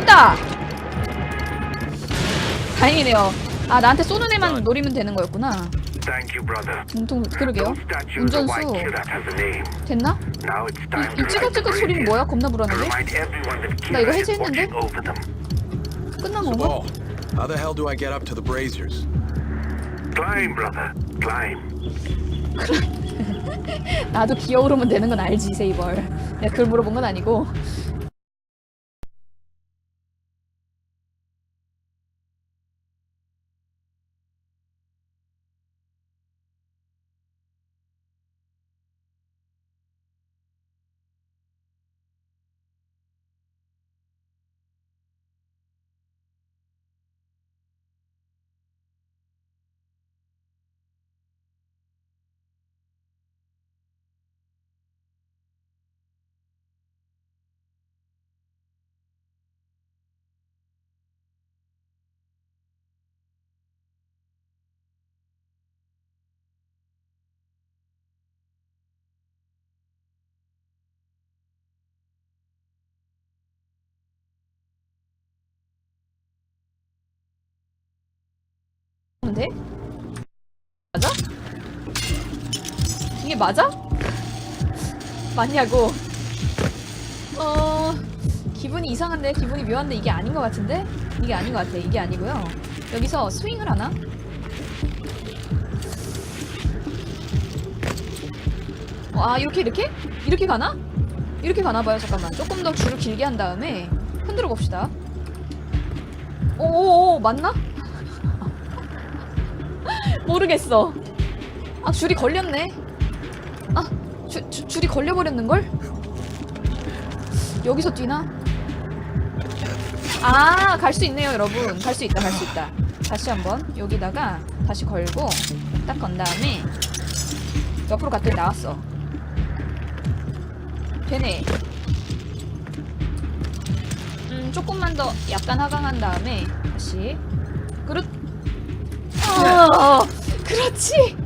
됐다! 다행이네요. 아, 나한테 쏘는 애만 노리면 되는 거였구나. Thank you, brother. 몸통, 그러게요. 운전수. 됐나? 이, 이 찌글찌글 right 소리는 뭐야? 겁나 that 나 이거 해제했는데? 끝난 건가? How the hell do I get up to the braziers? Climb, brother. Climb. 나도 기어오르면 되는 건 알지, 세이벌. 내가 그걸 물어본 건 아니고. 근데? 맞아? 이게 맞아? 맞냐고? 어... 기분이 이상한데? 기분이 묘한데 이게 아닌 것 같은데? 이게 아닌 것 같아. 이게 아니고요. 여기서 스윙을 하나? 어, 아 이렇게 이렇게? 이렇게 가나? 이렇게 가나봐요. 잠깐만. 조금 더 줄을 길게 한 다음에 흔들어 봅시다. 오오오 맞나? 모르겠어. 아 줄이 걸렸네. 아 주, 주, 줄이 걸려버렸는 걸? 여기서 뛰나? 아 갈 수 있네요 여러분. 갈 수 있다 갈 수 있다. 다시 한번 여기다가 다시 걸고 딱 건 다음에 옆으로 갔더니 나왔어. 되네. 음 조금만 더 약간 하강한 다음에 다시 그릇 어, 그렇지.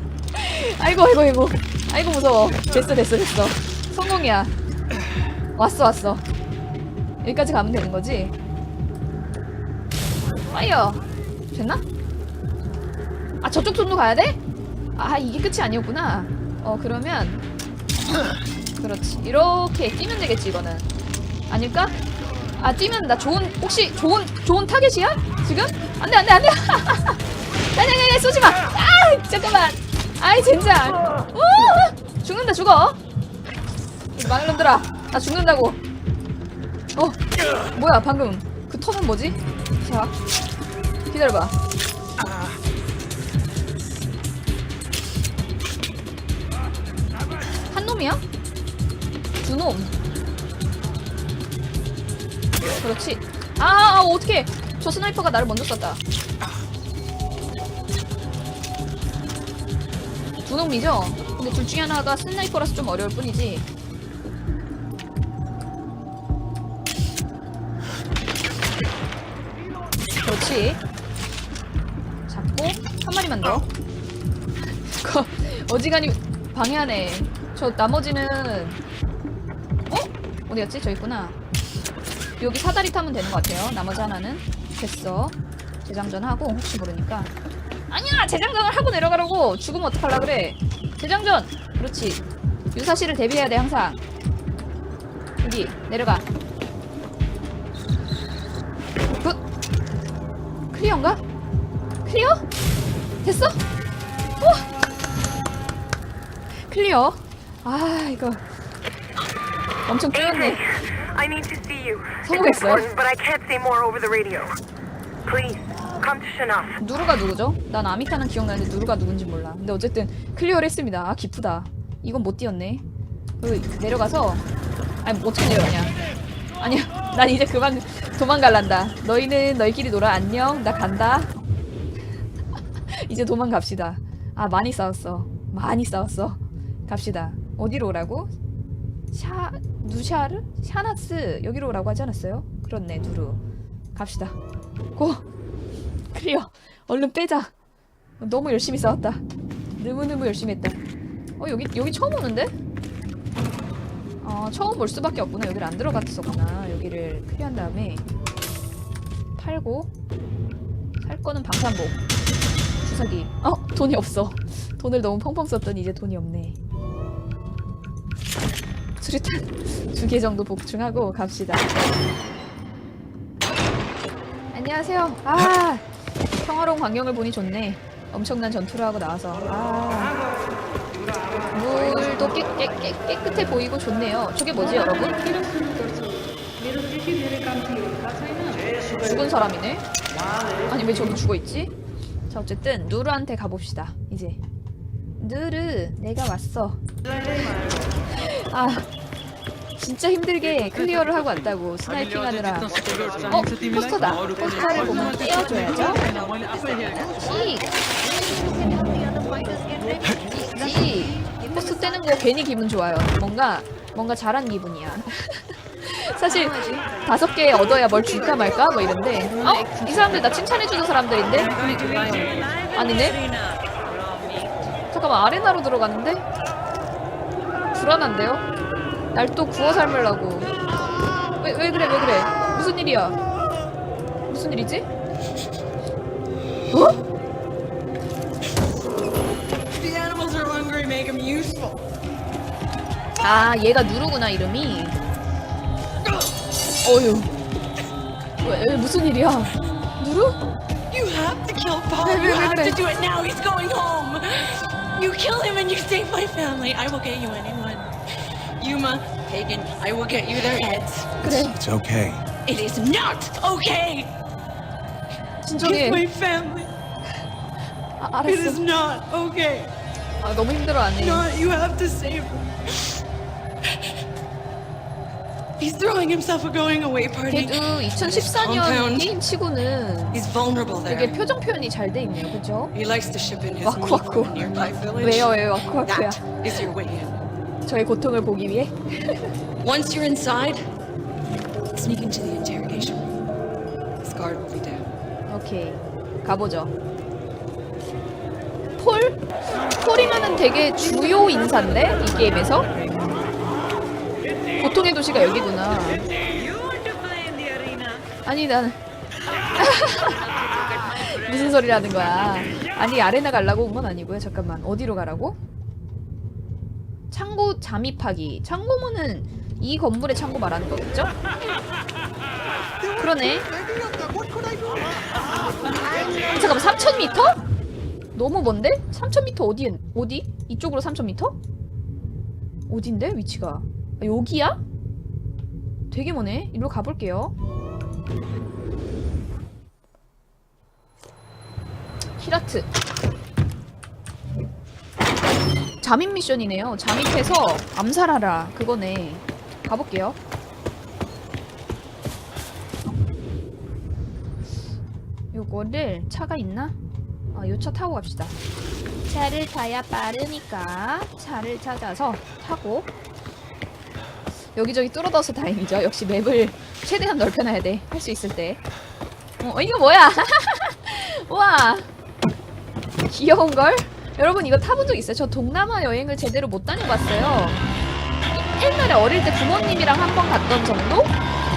아이고 아이고 아이고. 아이고 무서워. 됐어 됐어 됐어. 성공이야. 왔어 왔어. 여기까지 가면 되는 거지. 파이어. 됐나? 아 저쪽 손도 가야 돼? 아 이게 끝이 아니었구나. 어 그러면 그렇지. 이렇게 뛰면 되겠지 이거는. 아닐까? 아 뛰면 나 좋은 혹시 좋은 좋은 타겟이야? 지금? 안돼 안돼 안돼. 아니 쏘지 마. 아 잠깐만. 아이 젠장. 우! 죽는다 죽어. 이 망놈들아. 나 죽는다고. 어 뭐야 방금 그 턴은 뭐지? 자 기다려봐. 한 놈이야? 두 놈. 그렇지. 아, 아 어떻게? 저 스나이퍼가 나를 먼저 쐈다. 두 놈이죠? 근데 둘 중에 하나가 스나이퍼라서 좀 어려울 뿐이지. 그렇지. 잡고 한 마리만 더. 어지간히 방해하네. 저 나머지는 어? 어디 갔지? 저 있구나. 여기 사다리 타면 되는 것 같아요. 나머지 하나는 됐어. 재장전하고 혹시 모르니까. 아니야 재장전을 하고 내려가라고. 죽으면 어떡하려 그래. 재장전. 그렇지. 유사시를 대비해야 돼 항상. 여기 내려가. 굿. 클리어인가? 클리어? 됐어? 오! 클리어. 아 이거 엄청 you. 성공했어요. It's important, but I can't say more over the radio. Please, come to Shanaf. 누르가 누구죠? 난 아미타는 기억나는데 누르가 누군지 몰라. 근데 어쨌든 클리어를 했습니다. 아 기쁘다. 이건 못 뛰었네. 그 내려가서 아니 뭐 어떻게 내려가냐? 아니야. 난 이제 그만 도망갈란다. 너희는 너희끼리 놀아 안녕. 나 간다. 이제 도망갑시다. 아 많이 싸웠어. 많이 싸웠어. 갑시다. 어디로 오라고? 샤 누샤르? 샤나스 여기로 오라고 하지 않았어요? 그렇네 누르. 갑시다. 고. 클리어. 얼른 빼자. 너무 열심히 싸웠다. 너무너무 열심히 했다. 어 여기 여기 처음 오는데? 어 처음 올 수밖에 없구나. 여기를 안 들어갔었구나. 여기를 클리어한 다음에 팔고 살 거는 방탄복 주사기 어 돈이 없어 돈을 너무 펑펑 썼더니 이제 돈이 없네 수류탄 두 개 정도 복충하고 갑시다 안녕하세요 아 평화로운 광경을 보니 좋네. 엄청난 전투를 하고 나와서. 아. 물도 깨, 깨, 깨, 깨끗해 보이고 좋네요. 저게 뭐지 여러분? 죽은 사람이네? 아니 왜 저기 죽어 있지? 자 어쨌든 누르한테 가봅시다 이제. 누르 내가 왔어. 아 진짜 힘들게 클리어를 하고 왔다고 스나이핑 하느라 어? 포스터다 포스터를 보면 씩 씩. 포스터 떼는 거 괜히 기분 좋아요 뭔가 뭔가 잘한 기분이야 사실 다섯 개 얻어야 뭘 줄까 말까 뭐 이런데 어? 이 사람들 나 칭찬해주는 사람들인데? 아니네? 잠깐만 아레나로 들어갔는데? 불안한데요? 날 또 구워 삶으려고 왜, 왜 그래 왜 그래 무슨 일이야 무슨 일이지? 어? The animals are hungry, make them useful. 아 얘가 누르구나 이름이 어휴 왜, 왜 무슨 일이야 누르? You have to kill Paul. Wait, You wait, have wait, to do it now. He's going home. You kill him and you save my family. I will get you anyone. Yuma, Pagan, I will get you their heads. 그래 It's okay. It is not okay. 진정해 It's my family. 아, It is 알았어 not okay. 아, 너무 힘들어하네 Not. You have to save him. He's throwing himself a going away party. 걔도 2014년 게임 치고는 He's vulnerable 되게 there. 표정 표현이 잘 돼 있네요 그죠? He likes to ship in his 와쿠, meat 와쿠. from a nearby village. 왜요 왜요 와쿠와쿠야 That is your way in. 저의 고통을 보기 위해? Once you're inside, sneak into the interrogation room. This guard will be down. 오케이. 가보죠. 폴? 폴이면은 되게 주요 인사인데? 이 게임에서? 고통의 도시가 여기구나. 아니 난 무슨 소리라는 거야? 아니 아레나 가려고 온 건 아니고요. 잠깐만. 어디로 가라고? 창고 잠입하기 창고문은 이 건물의 창고 말하는 거겠죠? 그러네 잠깐만 3000m? 너무 먼데? 3000m 어디 어디? 이쪽으로 3000m? 어딘데 위치가? 아, 여기야? 되게 머네. 이리로 가볼게요. 히라트. 잠입 미션이네요. 잠입해서 암살하라. 그거네. 가볼게요. 요거를 차가 있나? 아, 요 차 타고 갑시다. 차를 타야 빠르니까 차를 찾아서 타고 여기저기 뚫어둬서 다행이죠. 역시 맵을 최대한 넓혀놔야 돼. 할 수 있을 때. 어, 이거 뭐야? 와, 귀여운걸? 여러분 이거 타본 적 있어요? 저 동남아 여행을 제대로 못 다녀봤어요. 옛날에 어릴 때 부모님이랑 한 번 갔던 정도?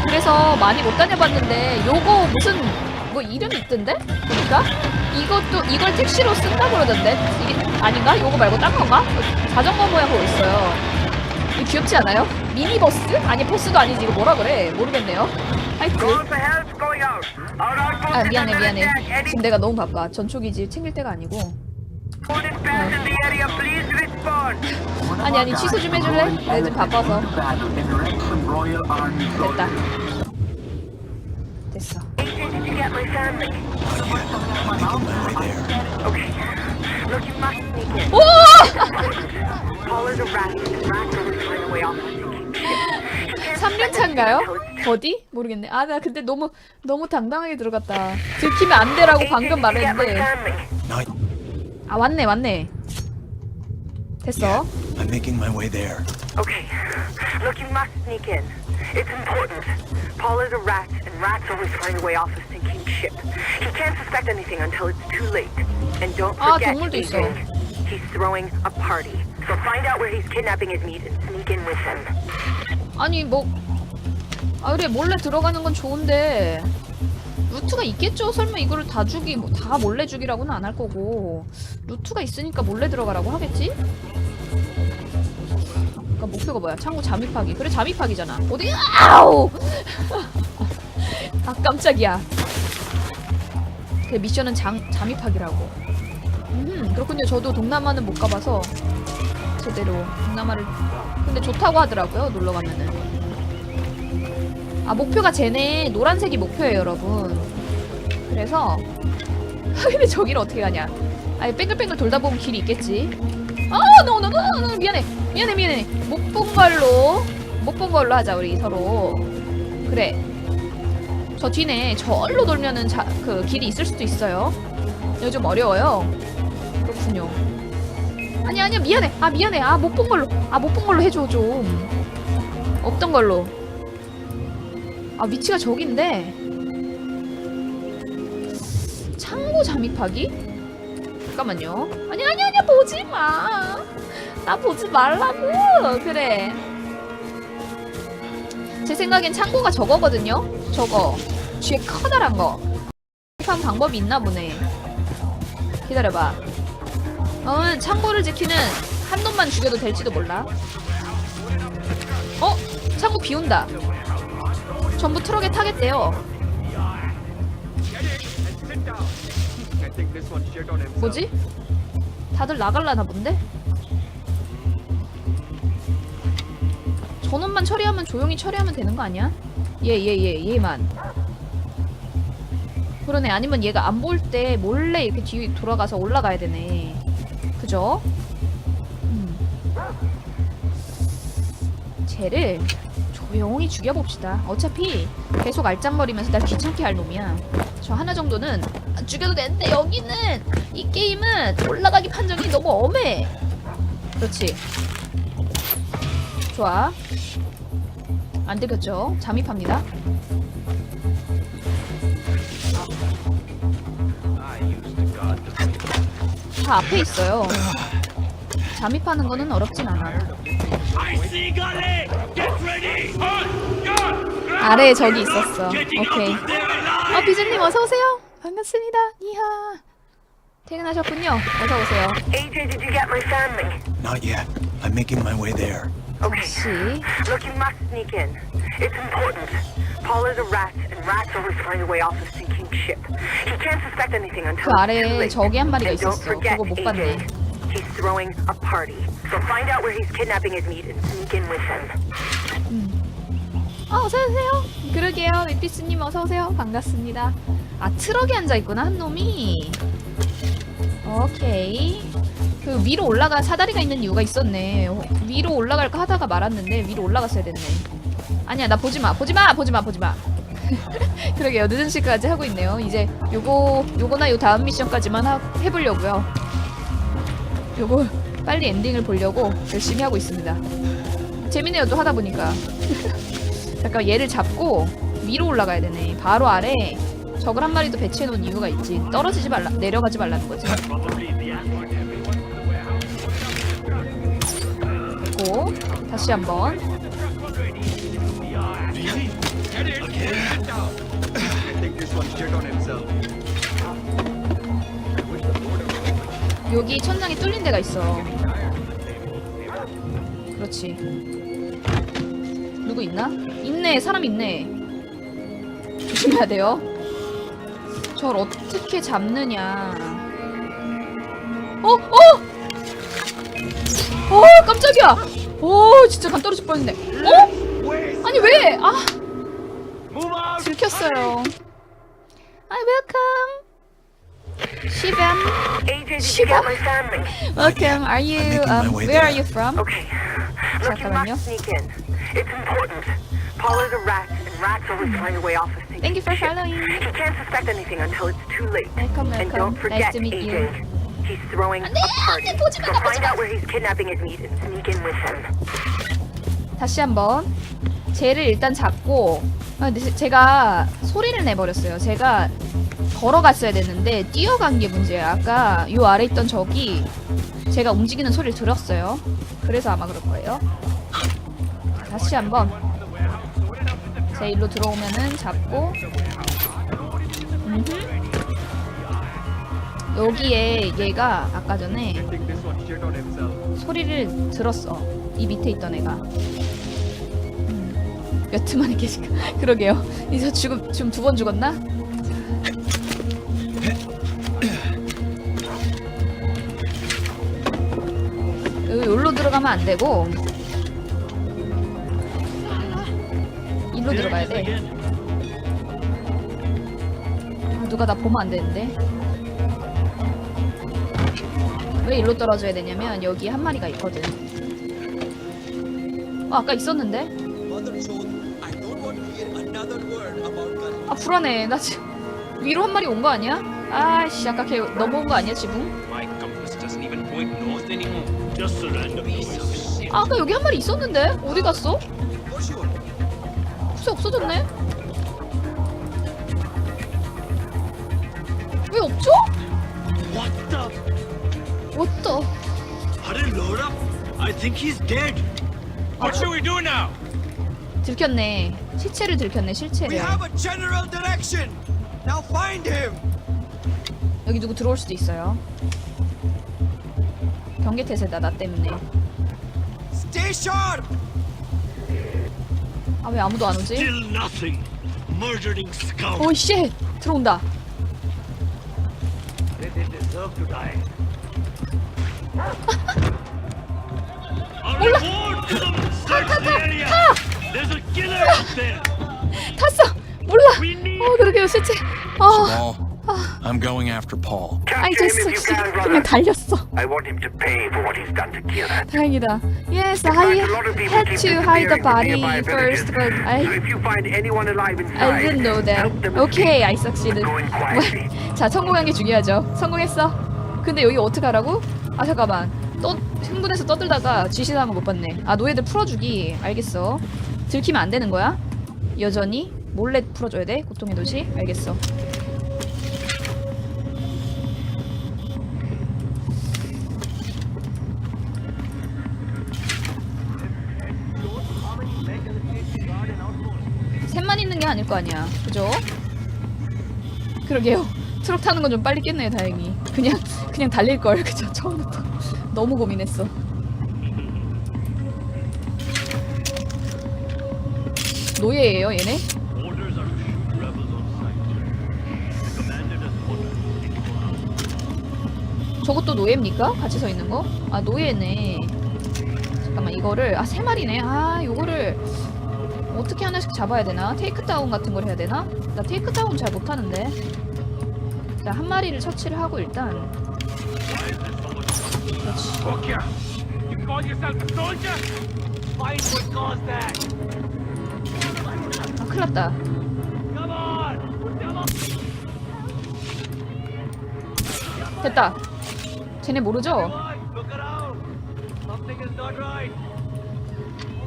그래서 많이 못 다녀봤는데 요거 무슨 뭐 이름이 있던데? 보니까 이것도 이걸 택시로 쓴다 그러던데 이게 아닌가? 요거 말고 딴 건가? 어, 자전거 모양으로 있어요. 이거 귀엽지 않아요? 미니버스? 아니 버스도 아니지 이거 뭐라 그래? 모르겠네요. 하여튼 아 미안해 미안해 지금 내가 너무 바빠 전초기지 챙길 때가 아니고 아니 아니 취소 좀 해줄래? 내가 지금 바빠서 됐다 됐어. 오! 3륜차인가요? 버디? 모르겠네 아 나 근데 너무 너무 당당하게 들어갔다 들키면 안 되라고 방금 말했는데 아 왔네 왔네 됐어 I'm making my way there. Okay. Look, you must sneak in. It's important. Paul is a rat, and rats always find a way off a sinking ship. He can't suspect anything until it's too late. And don't 아, forget, 동물도 있어. agent, he's throwing a party. So find out where he's kidnapping his meat and sneak in with him. 아니 뭐 아 그래 몰래 들어가는 건 좋은데 루트가 있겠죠. 설마 이거를 다 주기 뭐 다 몰래 주기라고는 안 할 거고 루트가 있으니까 몰래 들어가라고 하겠지? 아까 목표가 뭐야? 창고 잠입하기. 그래 잠입하기잖아. 어디? 아우! 아 깜짝이야. 그 미션은 장, 잠입하기라고. 음 그렇군요. 저도 동남아는 못 가봐서 제대로 동남아를 근데 좋다고 하더라고요. 놀러 가면은. 아 목표가 쟤네 노란색이 목표예요 여러분. 그래서 근데 저기를 어떻게 가냐? 아니 뺑글뺑글 돌다 보면 길이 있겠지? 아 노노노노 미안해. 미안해 미안해. 못 본 걸로 못 본 걸로 하자 우리 서로. 그래. 저 뒤네 저얼로 돌면은 자, 그 길이 있을 수도 있어요. 좀 어려워요. 그렇군요. 아니 아니야 미안해. 아 미안해. 아 못 본 걸로. 아 못 본 걸로 해줘 좀. 없던 걸로 아 위치가 저긴데. 창고 잠입하기? 잠깐만요. 아니 아니 아니 보지 마 나 보지 말라고. 그래. 제 생각엔 창고가 저거거든요. 저거. 뒤에 커다란 거. 한 방법이 있나 보네. 기다려봐. 어 창고를 지키는 한 놈만 죽여도 될지도 몰라. 어? 창고 비운다 전부 트럭에 타겠대요. 뭐지? 다들 나갈라나 본데? 저놈만 처리하면 조용히 처리하면 되는 거 아니야? 얘 얘 얘 얘만 그러네 아니면 얘가 안볼때 몰래 이렇게 뒤 돌아가서 올라가야 되네 그죠? 음. 쟤를 조용히 죽여봅시다. 어차피 계속 알짱거리면서 날 귀찮게 할 놈이야. 저 하나 정도는 안 죽여도 되는데 여기는 이 게임은 올라가기 판정이 너무 엄해. 그렇지. 좋아. 안 들켰죠? 잠입합니다. 다 앞에 있어요. 잠입하는 거는 어렵진 않아. 아래에 적이 있었어. 오케이. 어, 비즈님 어서 오세요. 반갑습니다. 이하. 퇴근하셨군요. 어서 오세요. AJ, did you get my family? Not yet. I'm making my way there. Okay. 씨. Look, you must sneak in. It's important. Paul is a rat, and rats always find a way off a sinking ship. He can't suspect anything until 그 it's 아래에 too late. 적이 한 마리가 And don't 있었어. forget, 그거 못 AJ, 봤네. he's throwing a party. So find out where he's kidnapping his meat and sneak in with him. 어, 어서 오세요. 그러게요. 위피스님 어서 오세요. 반갑습니다. 아 트럭에 앉아 있구나 한 놈이. 오케이. 그 위로 올라가 사다리가 있는 이유가 있었네. 어, 위로 올라갈까 하다가 말았는데 위로 올라갔어야 됐네. 아니야 나 보지 마 보지 마 보지 마 보지 마. 그러게요 늦은 시까지 하고 있네요. 이제 요거 요거나 요 다음 미션까지만 하, 해보려고요. 요거 빨리 엔딩을 보려고 열심히 하고 있습니다. 재밌네요 또 하다 보니까. 잠깐 얘를 잡고 위로 올라가야 되네. 바로 아래 적을 한 마리 도 배치해 놓은 이유가 있지. 떨어지지 말라, 내려가지 말라는 거지. 됐고 다시 한번. 여기 천장에 뚫린 데가 있어. 그렇지. 누구 있나? 있네, 사람 있네. 조심해야 돼요. 저걸 어떻게 잡느냐. 어, 어! 어, 깜짝이야! 오, 진짜 간 떨어질 뻔했네. 어? 아니, 왜? 아, 들켰어요. Hi, welcome. Shivam, family? welcome. Are you, um, where are you from? Okay. Look, you 잠깐만요. must sneak in. It's important. Paul is a rat, and rats always find a way off a sinking Thank you for following. He can't suspect anything until it's too late. Welcome, And welcome. don't forget, Nice to meet AJ, you. he's throwing a party. So find 마. out where he's kidnapping his meat and sneak in with him. 다시 한번 쟤를 일단 잡고 아, 제가 소리를 내버렸어요. 제가 걸어갔어야 됐는데 뛰어간 게 문제예요. 아까 요 아래 있던 적이 제가 움직이는 소리를 들었어요. 그래서 아마 그럴 거예요. 다시 한번 제 일로 들어오면은 잡고 여기에 얘가 아까 전에 소리를 들었어. 이 밑에 있던 애가. 음, 여튼 만에 계실까? 그러게요. 이제 지금 지금 두 번 죽었나? 들어가면 안 되고 일로 들어가야 돼. 아, 누가 나 보면 안 되는데. 왜 일로 떨어져야 되냐면 여기 한 마리가 있거든. 어, 아까 있었는데? 아 불안해. 나 지금 위로 한 마리 온 거 아니야? 아씨 아까 걔 넘어온 거 아니야 지붕? 아, 아까 여기 한 마리 있었는데 어디 갔어? 글쎄 없어졌네. 왜 없죠? What the? 왔다. Hurry, load up. I think he's dead. What should we do now? 들켰네. 시체를 들켰네 We 실체를. have a general direction. Now find him. 여기 누구 들어올 수도 있어요. 경계 태세다 나 때문에. Sharp. 아왜 아무도 안 오지? Still nothing. Murdering scum. 쉣 들어온다. They, they deserve to die. I'll report to them. Search the area. There's a killer out there. 탔어. 몰라. We need. 어 그러게요 실체. 어. Paul, I'm going after Paul. 씨. can, 그냥. 달렸어. I want him to pay for what he's done to Kira. 다행이다. Yes, I had to hide the body first, but So I if you find anyone alive inside, I didn't know that. help them Okay. I succeeded. Going quietly. 자, 성공한 게 중요하죠. 성공했어. 근데 여기 어떡하라고? 아 잠깐만. 떠 흥분해서 떠들다가 지시사항을 못 봤네. 아 노예들 풀어주기. 알겠어. 들키면 안 되는 거야? 여전히 몰래 풀어줘야 돼. 고통의 도시. 알겠어. 거 아니야. 그죠? 그러게요. 트럭 타는 건 좀 빨리 깼네요, 다행히. 그냥 그냥 달릴 걸. 그죠? 처음부터 너무 고민했어. 노예예요, 얘네? 저것도 노예입니까? 같이 서 있는 거? 아, 노예네. 잠깐만, 이거를 아, 세 마리네. 아, 요거를 어떻게 하나씩 잡아야 되나? 테이크다운 같은 걸 해야 되나? 나 테이크다운 잘 못하는데. 자, 한 마리를 처치를 하고 일단. 그렇지. 아, 큰일 났다. 됐다. 쟤네 모르죠?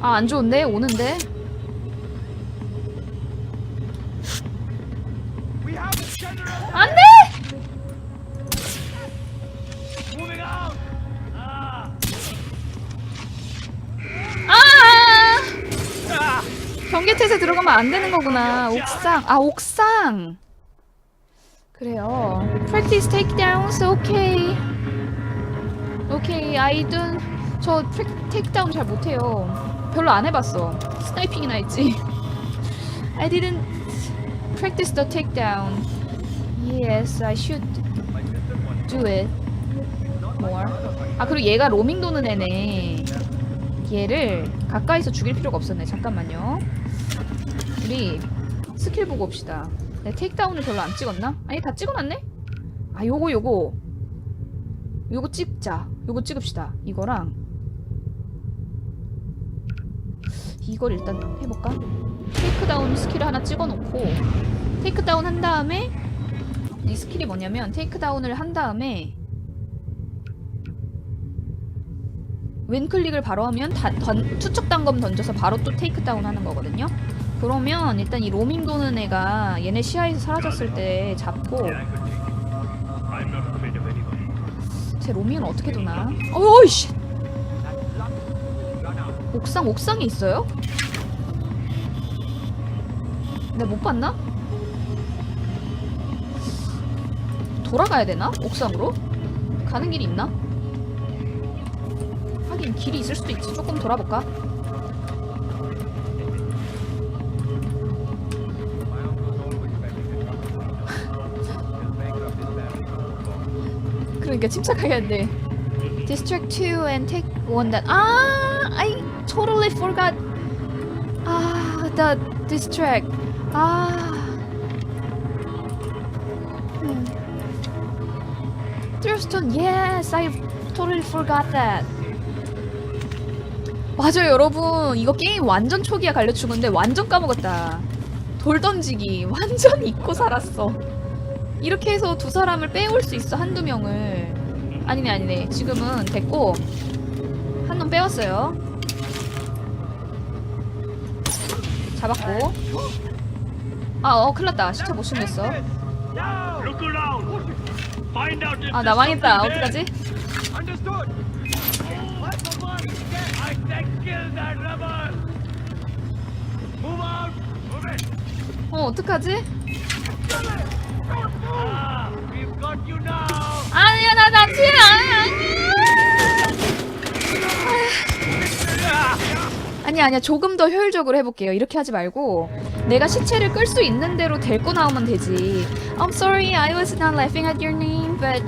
아, 안 좋은데? 오는데? 경계태세 들어가면 안 되는 거구나. 옥상. 아, 옥상. 그래요. Practice takedowns. Okay. Okay. I don't. 저 프랙- 테이크다운 잘 못해요. 별로 안 해봤어. 스나이핑이나 했지. I didn't practice the takedown. Yes, I should do it more. 아 그리고 얘가 로밍 도는 애네. 얘를 가까이서 죽일 필요가 없었네. 잠깐만요. 우리 스킬 보고 옵시다. 내 테이크다운을 별로 안 찍었나? 아니 다 찍어놨네? 아 요거 요거 요거 찍자. 요거 찍읍시다. 이거랑 이걸 일단 해볼까? 테이크다운 스킬을 하나 찍어놓고 테이크다운 한 다음에 이 스킬이 뭐냐면 테이크다운을 한 다음에 왼클릭을 바로 하면 다, 던, 투척 단검 던져서 바로 또 테이크다운 하는 거거든요. 그러면 일단 이 로밍 도는 애가 얘네 시야에서 사라졌을 때 잡고. 제 로밍은 어떻게 도나? 어이씨! 옥상 옥상에 있어요? 내가 못 봤나? 돌아가야 되나? 옥상으로? 가는 길이 있나? 하긴 길이 있을 수도 있지. 조금 돌아볼까? 그러니까 침착하겠네. District 2 and take one that. Ah, I totally forgot. Ah, the district. Ah. Hmm. Thurston, yes, I totally forgot that. 맞아요, 여러분. 이거 게임 완전 가르쳐준 건데 완전 까먹었다. 돌 던지기 완전 잊고 살았어. 이렇게 해서 두 사람을 빼올 수 있어, 한두 명을. 아니네, 아니네. 지금은 됐고, 한 놈 빼왔어요. 잡았고. 아, 어, 큰일 났다. 시체 못 숨겼어. 아, 나 망했다. 어떡하지? 어, 어떡하지? 아니야, 나 남친 아니야. 아니야, 아니야. 조금 더 효율적으로 해볼게요. 이렇게 하지 말고 내가 시체를 끌 수 있는 대로 데리고 나오면 되지. I'm sorry, I was not laughing at your name, but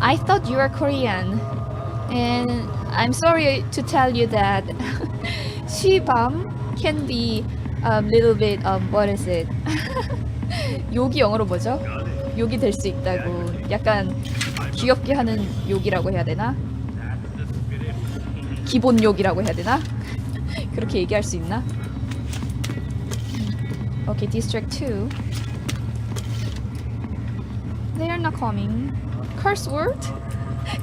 I thought you were Korean, and I'm sorry to tell you that 시밤 can be a little bit um, what is it? 욕이 영어로 뭐죠? 욕이 될 수 있다고 약간 귀엽게 하는 욕이라고 해야 되나? 기본 욕이라고 해야 되나? 그렇게 얘기할 수 있나? 오케이, District 2 They are not coming Curse word?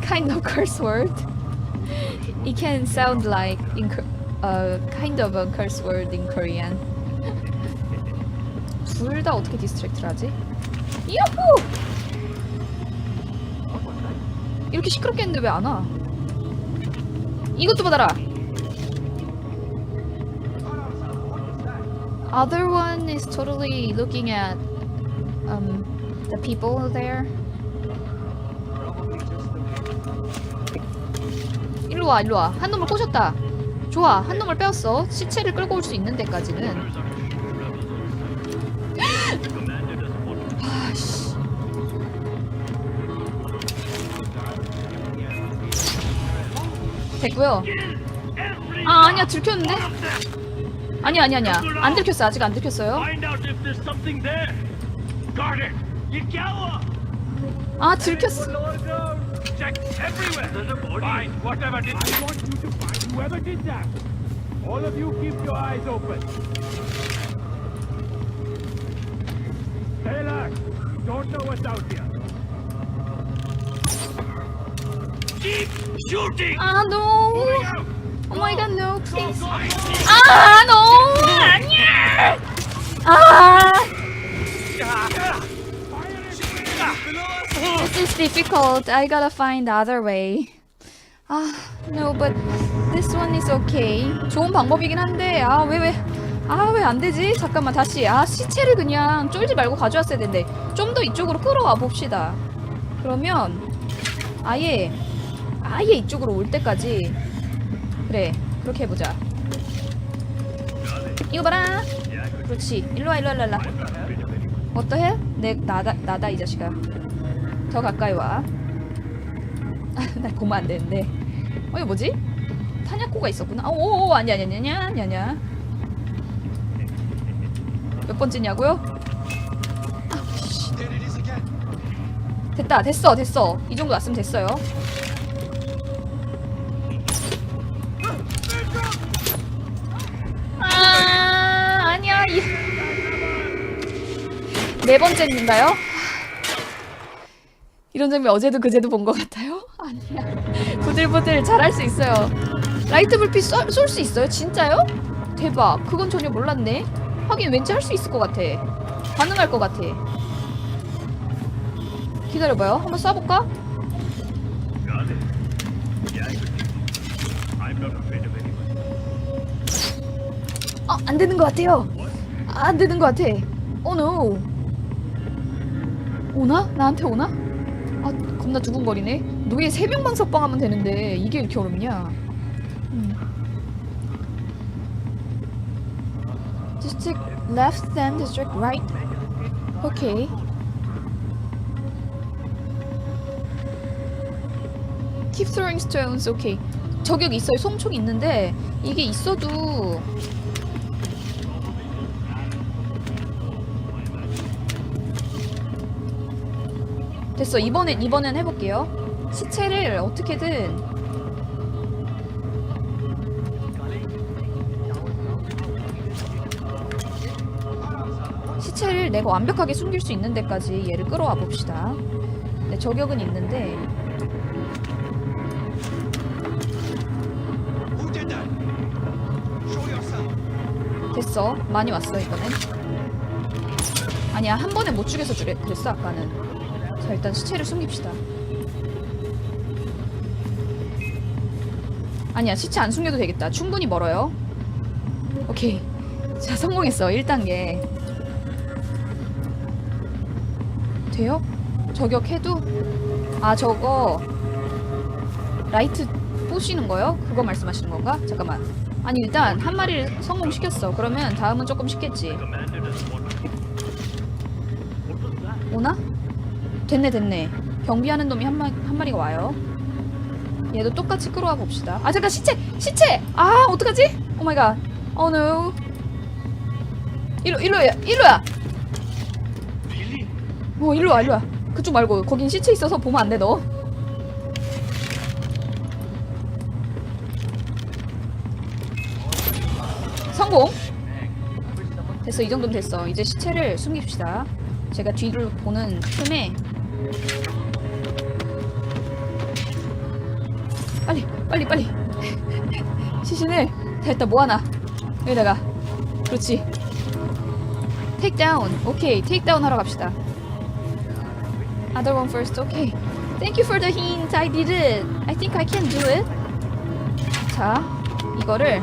kind of curse word It can sound like in, uh, kind of a curse word in Korean 둘 다 어떻게 디스트랙트를 하지? 이후! 이렇게 시끄럽게 했는데 왜 안 와? 이것도 받아라. Other one is totally looking at um the people there. 일로 와, 일로 와. 한 놈을 꼬셨다. 좋아, 한 놈을 빼었어. 시체를 끌고 올 수 있는 데까지는. 됐고요. 아 아니야 들켰는데? 아니야 아니야 아니야 안 들켰어 아직 안 들켰어요. 아 들켰어. 아. Oh no Go, please. go, go. 아 no 아니야. 아 this is difficult. I gotta find the other way. 아 no but this one is okay. 좋은 방법이긴 한데 아 왜 왜? 아 왜 안 되지? 잠깐만 다시 아 시체를 그냥 쫄지 말고 가져왔어야 되는데 좀 더 이쪽으로 끌어와 봅시다. 그러면 아예 아예 이쪽으로 올 때까지 그래 그렇게 해보자. 이거 봐라. 그렇지. 일로 와 일로 와 일로 와. 어떠해? 내 나다 나다 이 자식아. 더 가까이 와. 날 보면 안 되는데. 어 이거 뭐지? 탄약고가 있었구나. 어, 오, 오 아니 아니 아니. 몇 번째냐고요? 아, 씨. 됐다 됐어 됐어 이 정도 났으면 됐어요. 네 번째인가요? 이런 장면 어제도 그제도 본 것 같아요? 아니야 부들부들 잘할 수 있어요 라이트 불빛 쏠 수 있어요? 진짜요? 대박 그건 전혀 몰랐네 하긴 왠지 할 수 있을 것 같아 가능할 것 같아 기다려봐요 한번 쏴볼까? 어, 안 되는 것 같아요. 아, 안 되는 것 같아. 오, 노. 오나? 나한테 오나? 아 겁나 두근거리네. 노예 3명만 석방하면 되는데 이게 이렇게 어렵냐? 음. District left then district right. 오케이 Keep throwing stones. 오케이 저격 있어요. 송총 있는데 이게 있어도 됐어. 이번엔 이번엔 해볼게요. 시체를 어떻게든. 시체를 내가 완벽하게 숨길 수 있는 데까지 얘를 끌어와 봅시다. 네, 저격은 있는데. 됐어. 많이 왔어 이번엔. 아니야 한 번에 못 죽여서 그래, 그랬어 아까는 자 일단 시체를 숨깁시다 아니야 시체 안 숨겨도 되겠다 충분히 멀어요 오케이 자 성공했어 1단계 돼요? 저격해도? 아 저거 라이트 보시는 거요? 그거 말씀하시는 건가? 잠깐만 아니 일단 한 마리를 성공시켰어 그러면 다음은 조금 쉽겠지 오나? 됐네 됐네. 경비하는 놈이 한, 마, 한 마리가 와요. 얘도 똑같이 끌어와 봅시다. 아 잠깐 시체! 시체! 아 어떡하지? 오마이갓. 어 노. 일로 일로야 일로야 어 일로와 일로와. 그쪽 말고. 거긴 시체 있어서 보면 안 돼 너. 성공? 됐어 이 정도면 됐어. 이제 시체를 숨깁시다. 제가 뒤를 보는 틈에 빨리 빨리 빨리. 시신을 됐다 모아놔. 여기다가. 그렇지. 테이크 다운 오케이 테이크 다운 하러 갑시다. Other one first. Okay. Thank you for the hint. I did it I think I can do it. 자 이거를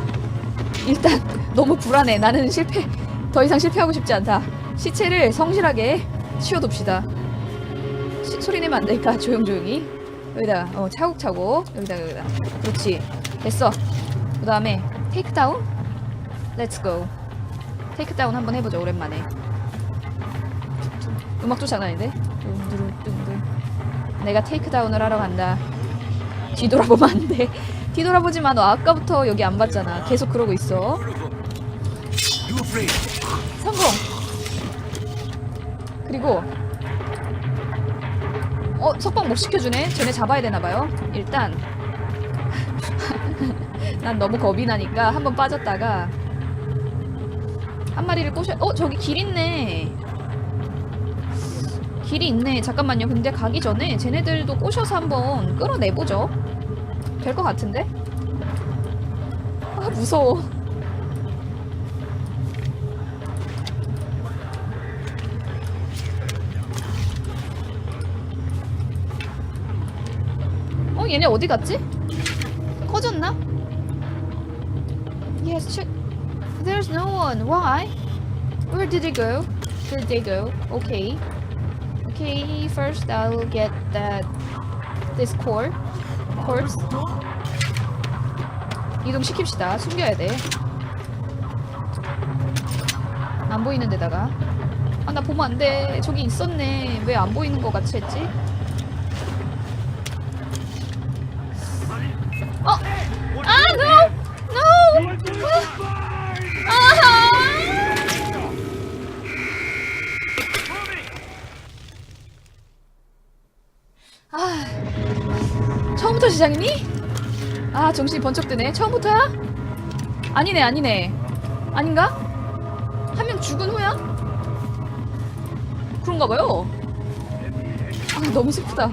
일단 너무 불안해. 나는 실패 더 이상 실패하고 싶지 않다. 시체를 성실하게 치워둡시다. 시, 소리 내면 안 되니까? 조용조용히. 여기다가 어 차곡차곡. 여기다가 여기다. 그렇지. 됐어. 그 다음에 테이크다운 렛츠고 테이크다운 한번 해보자 오랜만에. 음악도 장난 아닌데? 내가 테이크다운을 하러 간다. 뒤돌아보면 안돼. 뒤돌아보지 마 너 아까부터 여기 안 봤잖아. 계속 그러고 있어? 성공. 그리고 어 석방 못 시켜주네. 쟤네 잡아야 되나봐요. 일단. 난 너무 겁이 나니까 한 번 빠졌다가 한 마리를 꼬셔 어 저기 길 있네. 길이 있네. 잠깐만요. 근데 가기 전에 쟤네들도 꼬셔서 한번 끌어내보죠. 될 것 같은데? 아 무서워 어 얘네 어디 갔지? 꺼졌나? Yes, check. There's no one. Why? Where did they go? Where they go? Okay. Okay, first I'll get that this core. corpse. 이동 시킵시다. 숨겨야 돼. 안 보이는 데다가. 아, 나 보면 안 돼. 저기 있었네. 왜 안 보이는 거 같이 했지? 어! 아! 아, 처음부터 시작이니? 아, 정신이 번쩍 드네. 처음부터야? 아니네, 아니네. 아닌가? 한 명 죽은 후야? 그런가 봐요. 아, 너무 슬프다.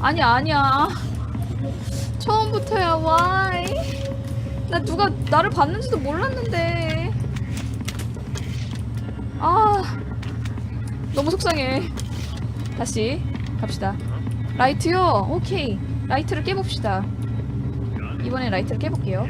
아니야, 아니야. 처음부터야, why? 나 누가 나를 봤는지도 몰랐는데. 아, 너무 속상해. 다시 갑시다. 라이트요? 오케이. 라이트를 깨봅시다. 이번엔 라이트를 깨볼게요.